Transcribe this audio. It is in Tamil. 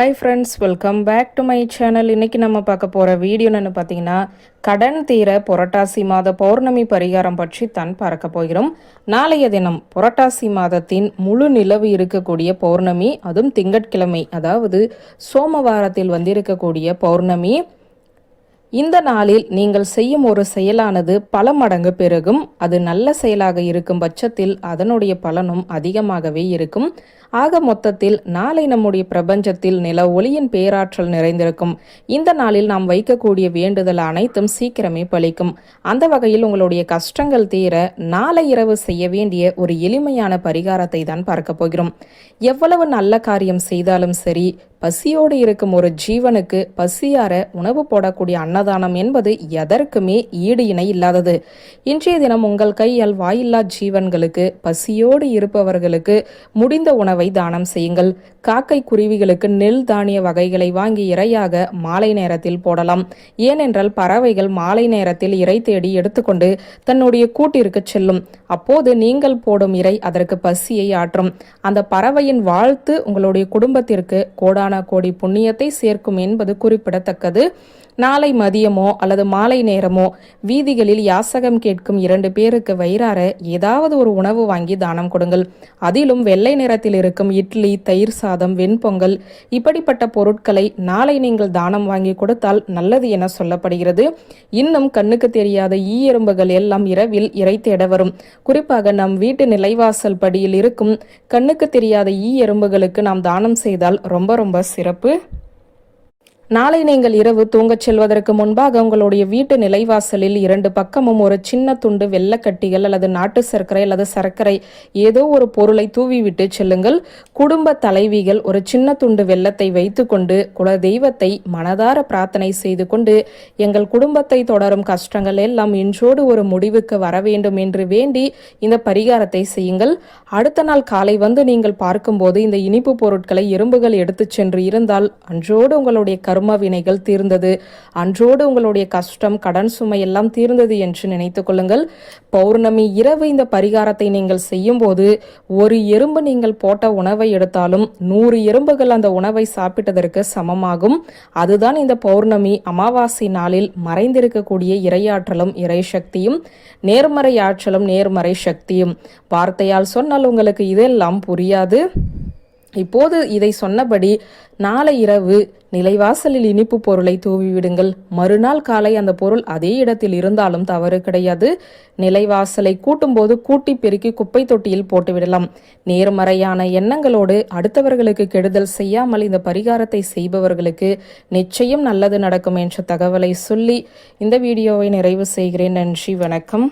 Hi friends welcome back to my channel இன்றைக்கி நம்ம பார்க்க போகிற வீடியோ பார்த்தீங்கன்னா கடன் தீர புரட்டாசி மாத பௌர்ணமி பரிகாரம் பற்றி தான் பார்க்க போகிறோம். நாளைய தினம் புரட்டாசி மாதத்தின் முழு நிலவு இருக்கக்கூடிய பௌர்ணமி அதுவும் திங்கட்கிழமை அதாவது சோமவாரத்தில் வந்திருக்கக்கூடிய பௌர்ணமி இந்த நாளில் நீங்கள் செய்யும் ஒரு செயலானது பல மடங்கு பெருகும். அது நல்ல செயலாக இருக்கும் பட்சத்தில் அதனுடைய பலனும் அதிகமாகவே இருக்கும். ஆக மொத்தத்தில் நாளை நம்முடைய பிரபஞ்சத்தில் நில ஒளியின் பேராற்றல் நிறைந்திருக்கும். இந்த நாளில் நாம் வைக்கக்கூடிய வேண்டுதல் அனைத்தும் சீக்கிரமே பலிக்கும். அந்த வகையில் உங்களுடைய கஷ்டங்கள் தீர நாளை இரவு செய்ய வேண்டிய ஒரு எளிமையான பரிகாரத்தை தான் பார்க்க போகிறோம். எவ்வளவு நல்ல காரியம் செய்தாலும் சரி பசியோடு இருக்கும் ஒரு ஜீவனுக்கு பசியார உணவு போடக்கூடிய அன்னதானம் என்பது எதற்குமே ஈடு இணை இல்லாதது. இன்றைய தினம் உங்கள் கையால் வாயில்லா ஜீவன்களுக்கு பசியோடு இருப்பவர்களுக்கு முடிந்த உணவை தானம் செய்யுங்கள். காக்கை குருவிகளுக்கு நெல் தானிய வகைகளை வாங்கி இரையாக மாலை நேரத்தில் போடலாம். ஏனென்றால் பறவைகள் மாலை நேரத்தில் இறை தேடி எடுத்துக்கொண்டு தன்னுடைய கூட்டிற்கு செல்லும். அப்போது நீங்கள் போடும் இறை அதற்கு பசியை ஆற்றும். அந்த பறவையின் வாழ்த்து உங்களுடைய குடும்பத்திற்கு கோடான கோடி புண்ணியத்தை சேர்க்கும் என்பது குறிப்பிடத்தக்கது. நாளை மதியமோ அல்லது மாலை நேரமோ வீதிகளில் யாசகம் கேட்கும் இரண்டு பேருக்கு வயிறார ஏதாவது ஒரு உணவு வாங்கி தானம் கொடுங்கள். அதிலும் வெள்ளை நிறத்தில் இருக்கும் இட்லி தயிர் சாதம் வெண்பொங்கல் இப்படிப்பட்ட பொருட்களை நாளை நீங்கள் தானம் வாங்கி கொடுத்தால் நல்லது என சொல்லப்படுகிறது. இன்னும் கண்ணுக்கு தெரியாத ஈ எறும்புகள் எல்லாம் இரவில் இறை தேட வரும். குறிப்பாக நம் வீட்டு நிலைவாசல் படியில் இருக்கும் கண்ணுக்கு தெரியாத ஈ எறும்புகளுக்கு நாம் தானம் செய்தால் ரொம்ப ரொம்ப சிறப்பு. நாளை நீங்கள் இரவு தூங்கச் செல்வதற்கு முன்பாக உங்களுடைய வீட்டு நிலைவாசலில் இரண்டு பக்கமும் ஒரு சின்ன துண்டு வெள்ளக்கட்டிகள் அல்லது நாட்டு சர்க்கரை அல்லது சர்க்கரை ஏதோ ஒரு பொருளை தூவிவிட்டு செல்லுங்கள். குடும்ப தலைவிகள் ஒரு சின்ன துண்டு வெள்ளத்தை வைத்துக்கொண்டு குல தெய்வத்தை மனதார பிரார்த்தனை செய்து கொண்டு எங்கள் குடும்பத்தை தொடரும் கஷ்டங்கள் எல்லாம் இன்றோடு ஒரு முடிவுக்கு வர வேண்டும் என்று வேண்டி இந்த பரிகாரத்தை செய்யுங்கள். அடுத்த நாள் காலை வந்து நீங்கள் பார்க்கும்போது இந்த இனிப்பு பொருட்களை எறும்புகள் எடுத்துச் சென்று இருந்தால் அன்றோடு உங்களுடைய கரு கர்ம வினைகள் தீர்ந்தது. அன்றோடு உங்களுடைய கஷ்டம் கடன் சுமை எல்லாம் தீர்ந்தது என்று நினைத்துக் கொள்ளுங்கள். பௌர்ணமி இரவு இந்த பரிகாரத்தை நீங்கள் செய்யும் போது ஒரு எறும்பு நீங்கள் போட்ட உணவை எடுத்தாலும் நூறு எறும்புகள் அந்த உணவை சாப்பிட்டதற்கு சமமாகும். அதுதான் இந்த பௌர்ணமி அமாவாசை நாளில் மறைந்திருக்கக்கூடிய இரையாற்றலும் இறை சக்தியும் நேர்மறை ஆற்றலும் நேர்மறை சக்தியும். வார்த்தையால் சொன்னால் உங்களுக்கு இதெல்லாம் புரியாது. இப்போது இதை சொன்னபடி நாளை இரவு நிலைவாசலில் இனிப்பு பொருளை தூவிவிடுங்கள். மறுநாள் காலை அந்த பொருள் அதே இடத்தில் இருந்தாலும் தவறு கிடையாது. நிலைவாசலை கூட்டும்போது கூட்டி பெருக்கி குப்பை தொட்டியில் போட்டுவிடலாம். நேர்மறையான எண்ணங்களோடு அடுத்தவர்களுக்கு கெடுதல் செய்யாமல் இந்த பரிகாரத்தை செய்பவர்களுக்கு நிச்சயம் நல்லது நடக்கும் என்ற தகவலை சொல்லி இந்த வீடியோவை நிறைவு செய்கிறேன். நன்றி வணக்கம்.